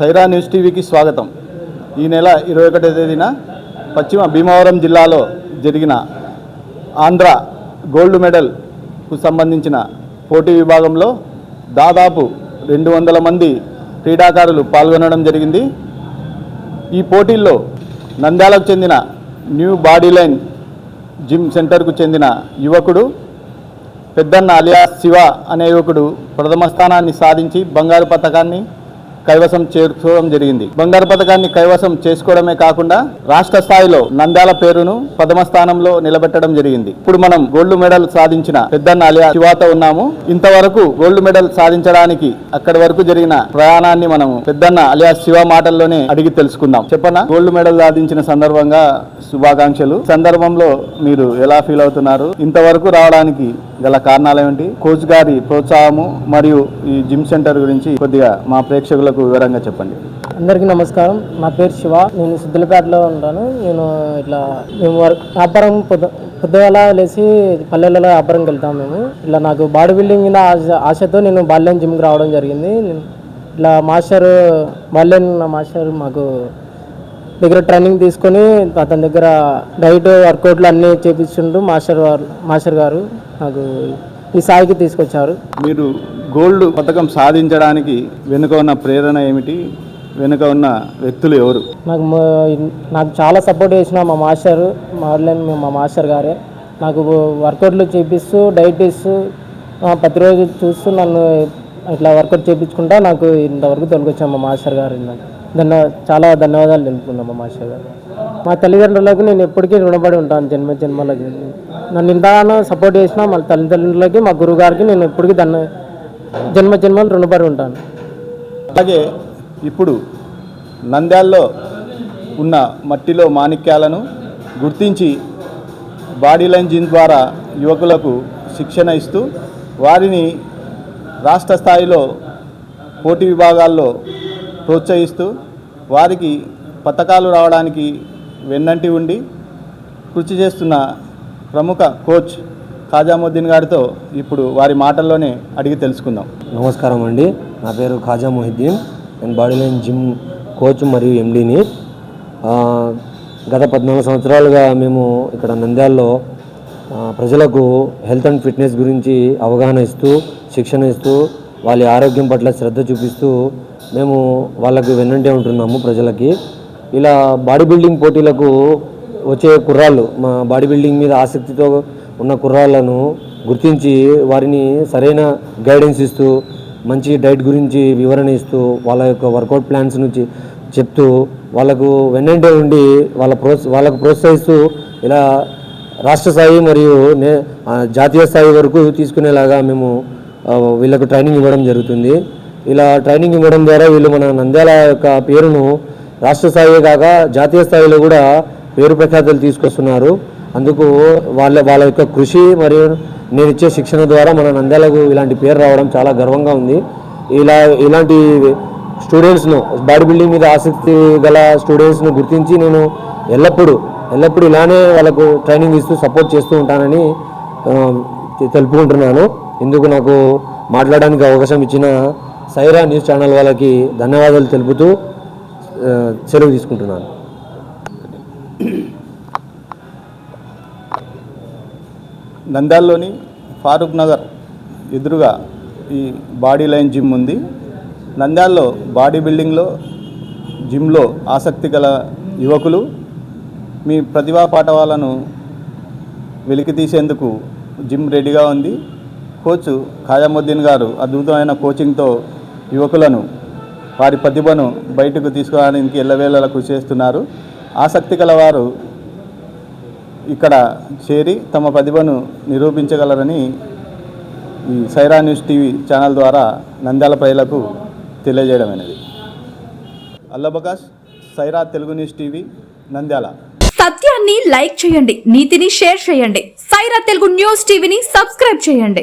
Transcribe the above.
Sye Raa news టీవీకి స్వాగతం. ఈ నెల ఇరవై ఒకటో తేదీన పశ్చిమ భీమవరం జిల్లాలో జరిగిన ఆంధ్ర గోల్డ్ మెడల్కు సంబంధించిన పోటీ విభాగంలో దాదాపు రెండు వందల మంది క్రీడాకారులు పాల్గొనడం జరిగింది. ఈ పోటీల్లో నంద్యాలకు చెందిన న్యూ బాడీ లైన్ జిమ్ సెంటర్కు చెందిన యువకుడు పెద్దన్న అలియా శివ అనే యువకుడు ప్రథమ స్థానాన్ని సాధించి బంగారు పథకాన్ని కైవసం చేసుకోవడం జరిగింది. బంగారు పథకాన్ని కైవసం చేసుకోవడమే కాకుండా రాష్ట్ర స్థాయిలో నంద్యాల పేరును ప్రథమ స్థానంలో నిలబెట్టడం జరిగింది. ఇప్పుడు మనం గోల్డ్ మెడల్ సాధించిన పెద్దన్న అలియా శివాతో ఉన్నాము. ఇంతవరకు గోల్డ్ మెడల్ సాధించడానికి అక్కడి వరకు జరిగిన ప్రయాణాన్ని మనం పెద్దన్న అలియా శివ మాటల్లోనే అడిగి తెలుసుకుందాం. చెప్పనా గోల్డ్ మెడల్ సాధించిన సందర్భంగా శుభాకాంక్షలు. సందర్భంలో మీరు ఎలా ఫీల్ అవుతున్నారు? ఇంతవరకు రావడానికి గల కారణాలు ఏమిటి కోచ్ గారి ప్రోత్సాహము మరియు ఈ జిమ్ సెంటర్ గురించి కొద్దిగా మా ప్రేక్షకులకు వివరంగా చెప్పండి. అందరికీ నమస్కారం. నా పేరు శివ. నేను సిద్దిలపేటలో ఉంటాను. నేను ఇట్లా మేము వర్క్ వ్యాపారం పొద్దు పొద్దుగల లేచి పల్లెలలో వ్యాపారంకి వెళ్తాం మేము. ఇట్లా నాకు బాడీ బిల్డింగ్ మీద ఆశ ఆశతో నేను బాల్యం జిమ్కి రావడం జరిగింది. నేను ఇట్లా మాస్టర్ బాల్యం మాస్టర్ మాకు దగ్గర ట్రైనింగ్ తీసుకొని అతని దగ్గర డైట్ వర్కౌట్లు అన్నీ చేపించుంటూ మాస్టర్ వారు మాస్టర్ గారు. నాకు ఈ స్థాయికి తీసుకొచ్చారు. మీరు గోల్డ్ పథకం సాధించడానికి వెనుక ఉన్న ప్రేరణ ఏమిటి? వెనుక ఉన్న వ్యక్తులు ఎవరు? నాకు నాకు చాలా సపోర్ట్ చేసిన మా మాస్టర్ మార్లెన్ మా మాస్టర్ గారే. నాకు వర్కౌట్లు చేపిస్తూ డైట్ ఇస్తూ ప్రతిరోజు చూస్తూ నన్ను ఇట్లా వర్కౌట్ చేయించుకుంటా నాకు ఇంతవరకు తొలగొచ్చాను మా మాస్టర్ గారు. ధన్య చాలా ధన్యవాదాలు తెలుపుకున్నాను మా మాస్టర్ గారు. మా తల్లిదండ్రులకు నేను ఎప్పటికీ రుణపడి ఉంటాను జన్మ జన్మలకి. నన్ను ఇంతగానో సపోర్ట్ చేసిన మా తల్లిదండ్రులకి మా గురువుగారికి నేను ఎప్పటికీ దాన్ని జన్మ జన్మలు రుణపడి ఉంటాను. అలాగే ఇప్పుడు నంద్యాల్లో ఉన్న మట్టిలో మాణిక్యాలను గుర్తించి బాడీ లైన్ జిమ్ ద్వారా యువకులకు శిక్షణ ఇస్తూ వారిని రాష్ట్ర స్థాయిలో పోటీ విభాగాల్లో ప్రోత్సహిస్తూ వారికి పథకాలు రావడానికి వెన్నంటి ఉండి కృషి చేస్తున్న ప్రముఖ కోచ్ ఖాజాముద్దీన్ గారితో ఇప్పుడు వారి మాటల్లోనే అడిగి తెలుసుకుందాం. నమస్కారం అండి. నా పేరు ఖాజా మొహిద్దీన్ నేను బాడీ లైన్ జిమ్ కోచ్ మరియు ఎండీని గత పద్నాలుగు సంవత్సరాలుగా మేము ఇక్కడ నంద్యాలలో ప్రజలకు హెల్త్ అండ్ ఫిట్నెస్ గురించి అవగాహన ఇస్తూ శిక్షణ ఇస్తూ వాళ్ళ ఆరోగ్యం పట్ల శ్రద్ధ చూపిస్తూ మేము వాళ్ళకు వెన్నంటే ఉంటున్నాము ప్రజలకి. ఇలా బాడీ బిల్డింగ్ పోటీలకు వచ్చే కుర్రాళ్ళు మా బాడీ బిల్డింగ్ మీద ఆసక్తితో ఉన్న కుర్రాళ్ళను గుర్తించి వారిని సరైన గైడెన్స్ ఇస్తూ మంచి డైట్ గురించి వివరణ ఇస్తూ వాళ్ళ యొక్క వర్కౌట్ ప్లాన్స్ నుంచి చెప్తూ వాళ్ళకు వెన్నంటే ఉండి వాళ్ళ ప్రోత్స వాళ్ళకు ప్రోత్సహిస్తూ ఇలా రాష్ట్ర స్థాయి మరియు నే జాతీయ స్థాయి వరకు తీసుకునేలాగా మేము వీళ్ళకు ట్రైనింగ్ ఇవ్వడం జరుగుతుంది. ఇలా ట్రైనింగ్ ఇవ్వడం ద్వారా వీళ్ళు మన నంద్యాల యొక్క పేరును రాష్ట్ర స్థాయి కాక జాతీయ స్థాయిలో కూడా పేరు ప్రఖ్యాతులు తీసుకొస్తున్నారు. అందుకు వాళ్ళ వాళ్ళ యొక్క కృషి మరియు నేను ఇచ్చే శిక్షణ ద్వారా మన నంద్యాలకు ఇలాంటి పేరు రావడం చాలా గర్వంగా ఉంది. ఇలా ఇలాంటి స్టూడెంట్స్ను బాడీ బిల్డింగ్ మీద ఆసక్తి గల స్టూడెంట్స్ను గుర్తించి నేను ఎల్లప్పుడూ ఎల్లప్పుడూ ఇలానే వాళ్ళకు ట్రైనింగ్ ఇస్తూ సపోర్ట్ చేస్తూ ఉంటానని తెలుపుకుంటున్నాను. ఇందుకు నాకు మాట్లాడడానికి అవకాశం ఇచ్చిన సైరా న్యూస్ ఛానల్ వాళ్ళకి ధన్యవాదాలు తెలుపుతూ సెలవు తీసుకుంటున్నాను. నంద్యాలలోని ఫారూక్ నగర్ ఎదురుగా ఈ బాడీ లైన్ జిమ్ ఉంది. నంద్యాలలో బాడీ బిల్డింగ్లో జిమ్లో ఆసక్తి గల యువకులు మీ ప్రతిభా పాఠవాలను వెలికి తీసేందుకు జిమ్ రెడీగా ఉంది. కోచ్ ఖాజాముద్దీన్ గారు అద్భుతమైన కోచింగ్తో యువకులను వారి ప్రతిభను బయటకు తీసుకురావడానికి ఎల్లవేళలా కృషి చేస్తున్నారు. ఆసక్తి గల వారు ఇక్కడ చేరి తమ ప్రతిభను నిరూపించగలరని ఈ సైరా న్యూస్ టీవీ ఛానల్ ద్వారా నంద్యాల ప్రజలకు తెలియజేయడమైనది అల్లబకాష్ సైరా తెలుగు న్యూస్ టీవీ నంద్యాల. సత్యాన్ని లైక్ చేయండి నీతిని షేర్ చేయండి. సైరా తెలుగు న్యూస్ టీవీని సబ్స్క్రైబ్ చేయండి.